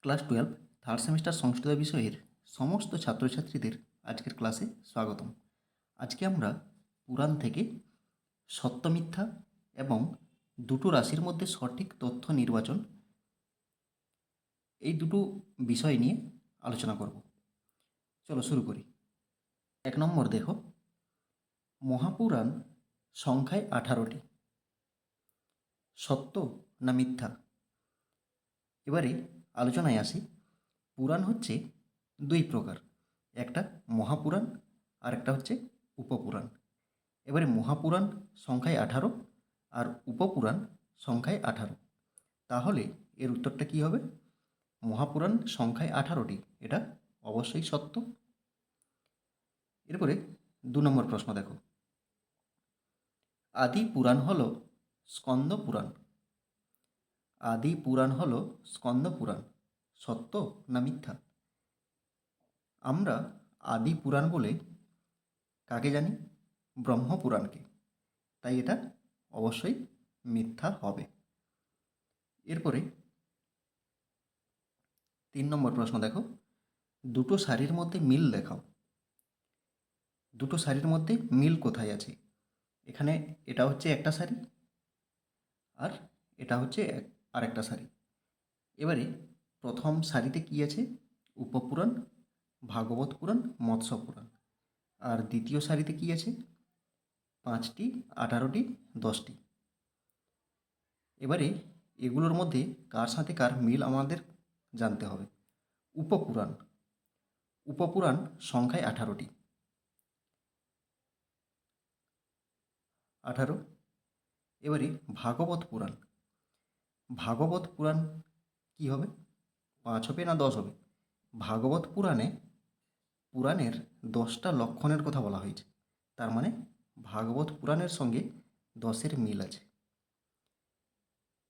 Class twelve third semester সংস্কৃত বিষয়ের সমস্ত ছাত্রছাত্রীদের আজকের ক্লাসে স্বাগতম। আজকে আমরা পুরাণ থেকে সত্য মিথ্যা এবং দুটো রাশির মধ্যে সঠিক তথ্য নির্বাচন, এই দুটো বিষয় নিয়ে আলোচনা করব। চলো শুরু করি। এক নম্বর দেখো, মহাপুরাণ সংখ্যায় আঠারোটি। সত্য না মিথ্যা? এবারে আলোচনায় আসি। পুরাণ হচ্ছে দুই প্রকার, একটা মহাপুরাণ আর একটা হচ্ছে উপপুরাণ। এবারে মহাপুরাণ সংখ্যায় আঠারো আর উপপুরাণ সংখ্যায় আঠারো। তাহলে এর উত্তরটা কী হবে? মহাপুরাণ সংখ্যায় আঠারোটি, এটা অবশ্যই সত্য। এরপরে দু নম্বর প্রশ্ন দেখো। আদি পুরাণ হল স্কন্দ পুরাণ। আদি পুরাণ হল স্কন্দ পুরাণ, সত্য না মিথ্যা? আমরা আদি পুরাণ বলে কাকে জানি? ব্রহ্মপুরাণকে তাই এটা অবশ্যই মিথ্যা হবে। এরপরে তিন নম্বর প্রশ্ন দেখো। দুটো শাড়ির মধ্যে মিল দেখাও। দুটো শাড়ির মধ্যে মিল কোথায় আছে? এখানে এটা হচ্ছে একটা শাড়ি আর এটা হচ্ছে এক- আরেকটা শাড়ি। এবারে প্রথম শাড়িতে কী আছে? উপপুরাণ, ভাগবত পুরাণ, মৎস্য পুরাণ। আর দ্বিতীয় শাড়িতে কী আছে? পাঁচটি, আঠারোটি, দশটি। এবারে এগুলোর মধ্যে কার সাথে কার মিল আমাদের জানতে হবে। উপপুরাণ। উপপুরাণ সংখ্যায় আঠারোটি। আঠারো। এবারে ভাগবত পুরাণ। ভাগবত পুরাণ কি হবে? পাঁচ হবে না দশ হবে? ভাগবত পুরাণে পুরাণের দশটা লক্ষণের কথা বলা হয়েছে। তার মানে ভাগবত পুরাণের সঙ্গে দশের মিল আছে।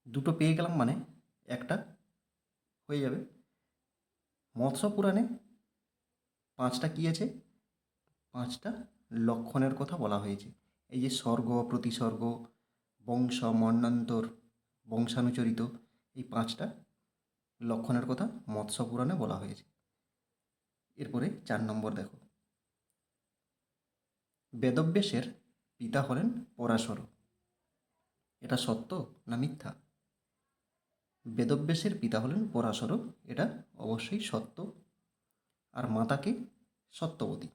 দুটো পেয়ে গেলাম মানে একটা হয়ে যাবে। মৎস্য পুরাণে পাঁচটা কী আছে? পাঁচটা লক্ষণের কথা বলা হয়েছে। এই যে স্বর্গ প্রতিসর্গ বংশ মন্বন্তর বংশানুচরিত এই পাঁচটা লক্ষণের কথা মৎস্য পুরাণে বলা হয়েছে। এরপরে চার নম্বর দেখো। বেদব্যাসের পিতা হলেন পরাশর। এটা সত্য না মিথ্যা? বেদব্যাসের পিতা হলেন পরাশর, এটা অবশ্যই সত্য। আর মাতাকে সত্যবতী।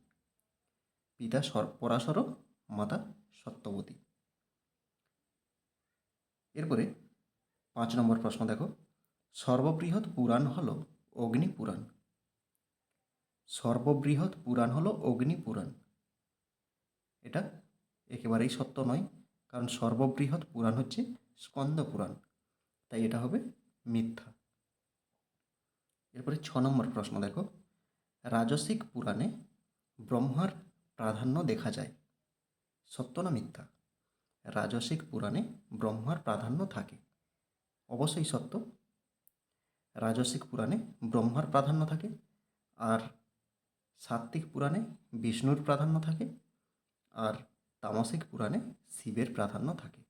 পিতা পরাশর, মাতা সত্যবতী। এরপরে পাঁচ নম্বর প্রশ্ন দেখো। সর্ববৃহৎ পুরাণ হল অগ্নি পুরাণ। সর্ববৃহৎ পুরাণ হলো অগ্নি পুরাণ। এটা একেবারেই সত্য নয়, কারণ সর্ববৃহৎ পুরাণ হচ্ছে স্কন্দ পুরাণ। তাই এটা হবে মিথ্যা। এরপরে ছ নম্বর প্রশ্ন দেখো। রাজসিক পুরাণে ব্রহ্মার প্রাধান্য দেখা যায়। সত্য না মিথ্যা? রাজসিক পুরাণে ব্রহ্মার প্রাধান্য থাকে। অবশ্যই সত্য। রাজসিক পুরাণে ব্রহ্মার প্রাধান্য থাকে আর সাত্ত্বিক পুরাণে বিষ্ণুর প্রাধান্য থাকে আর তামসিক পুরাণে শিবের প্রাধান্য থাকে।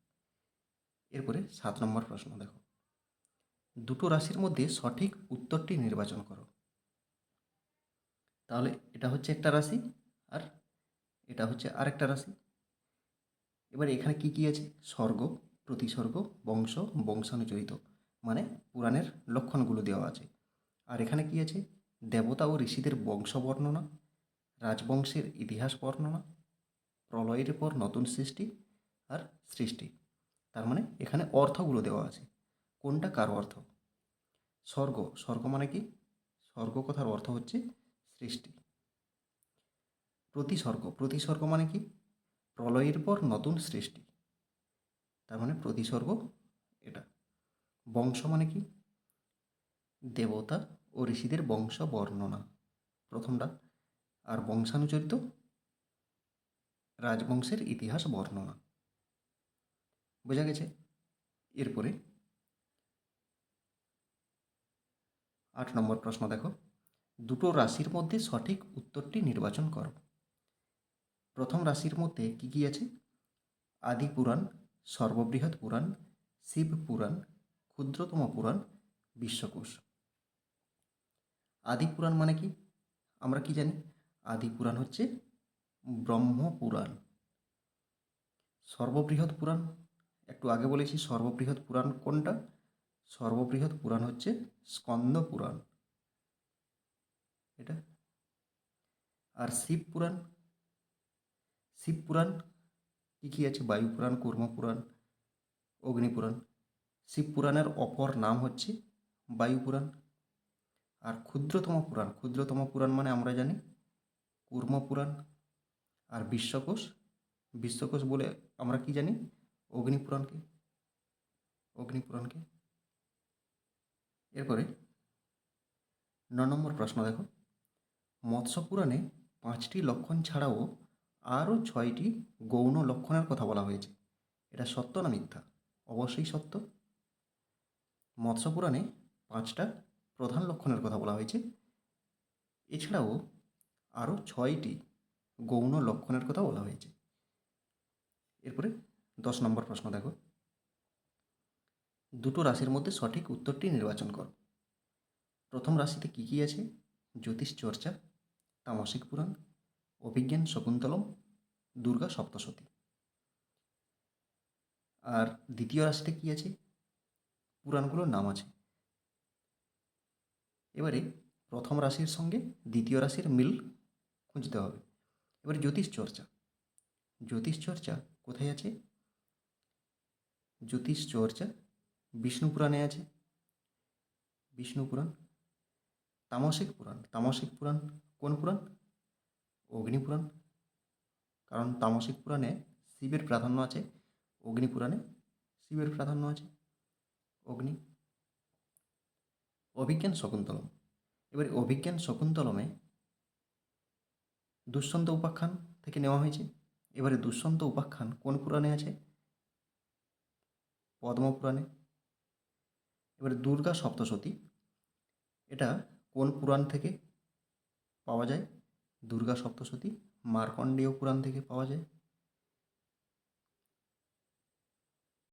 এরপরে সাত নম্বর প্রশ্ন দেখো। দুটো রাশির মধ্যে সঠিক উত্তরটি নির্বাচন করো। তাহলে এটা হচ্ছে একটা রাশি আর এটা হচ্ছে আরেকটা রাশি। এবার এখানে কি কি আছে? স্বর্গ প্রতিসর্গ, বংশ বংশানুচরিত মানে পুরাণের লক্ষণগুলো দেওয়া আছে। আর এখানে কি আছে? দেবতা ও ঋষিদের বংশ বর্ণনা রাজবংশের ইতিহাস বর্ণনা, প্রলয়ের পর নতুন সৃষ্টি আর সৃষ্টি। তার মানে এখানে অর্থগুলো দেওয়া আছে। কোনটা কার অর্থ? স্বর্গ। স্বর্গ মানে কি? স্বর্গ কথার অর্থ হচ্ছে সৃষ্টি। প্রতিসর্গ। প্রতিসর্গ মানে কি? প্রলয়ের পর নতুন সৃষ্টি। তার মানে প্রতিসর্গ এটা। বংশ মানে কি? দেবতা ও ঋষিদের বংশ বর্ণনা। প্রথমটা, আর বংশানুচরিত? রাজবংশের ইতিহাস বর্ণনা। বোঝা গেছে? এরপরে, আট নম্বর প্রশ্ন দেখো। দুটো রাশির মধ্যে সঠিক উত্তরটি নির্বাচন করো। প্রথম রাশির মধ্যে কি কি আছে? আদি পুরাণ সর্ববৃহৎ পুরাণ, শিব পুরাণ, ক্ষুদ্রতম পুরাণ, বিশ্বকোষ। আদি পুরাণ মানে কি? আমরা কি জানি? আদি পুরাণ হচ্ছে ব্রহ্মপুরাণ সর্ববৃহৎ পুরাণ, একটু আগে বলেছি সর্ববৃহৎ পুরাণ কোনটা? সর্ববৃহৎ পুরাণ হচ্ছে স্কন্দ পুরাণ। এটা? আর শিব পুরাণ? শিব পুরাণ কী কী আছে? বায়ু পুরাণ, কর্ম পুরাণ, অগ্নি পুরাণ। শিব পুরাণের অপর নাম হচ্ছে বায়ু পুরাণ। আর ক্ষুদ্রতম পুরাণ ক্ষুদ্রতম পুরাণ মানে আমরা জানি কূর্ম পুরাণ আর বিশ্বকোষ। বিশ্বকোষ বলে আমরা কি জানি? অগ্নিপুরাণকে অগ্নিপুরাণকে এরপরে ন নম্বর প্রশ্ন দেখো। মৎস্য পুরাণে পাঁচটি লক্ষণ ছাড়াও আরও ছয়টি গৌণ লক্ষণের কথা বলা হয়েছে। এটা সত্য না মিথ্যা? অবশ্যই সত্য। মৎস্য পুরাণে পাঁচটা প্রধান লক্ষণের কথা বলা হয়েছে। এছাড়াও আরও ছয়টি গৌণ লক্ষণের কথা বলা হয়েছে। এরপরে দশ নম্বর প্রশ্ন দেখো। দুটো রাশির মধ্যে সঠিক উত্তরটি নির্বাচন করো। প্রথম রাশিতে কী কী আছে? জ্যোতিষ চর্চা, তামসিক পুরাণ অভিজ্ঞান শকুন্তলম, দুর্গা সপ্তশতী। আর দ্বিতীয় রাশিতে কী আছে? পুরাণগুলোর নাম আছে। এবারে প্রথম রাশির সঙ্গে দ্বিতীয় রাশির মিল খুঁজতে হবে। এবারে জ্যোতিষ চর্চা। জ্যোতিষ চর্চা কোথায় আছে? জ্যোতিষ চর্চা বিষ্ণু পুরাণে আছে। বিষ্ণু পুরাণ, তামসিক পুরাণ। তামসিক পুরাণ কোন পুরাণ? অগ্নি পুরাণ কারণ তামসিক পুরাণে শিবের প্রাধান্য আছে। অগ্নি পুরাণে শিবের প্রাধান্য আছে। অগ্নি। অভিজ্ঞান শকুন্তলম। এবারে অভিজ্ঞান শকুন্তলমে দুষ্যন্ত উপাখ্যান থেকে নেওয়া হয়েছে। এবারে দুষ্যন্ত উপাখ্যান কোন পুরাণে আছে? পদ্মপুরাণে। এবারে দুর্গা সপ্তশতী। এটা কোন পুরাণ থেকে পাওয়া যায়? দুর্গা সপ্তশতী মার্কণ্ডেয় পুরাণ থেকে পাওয়া যায়।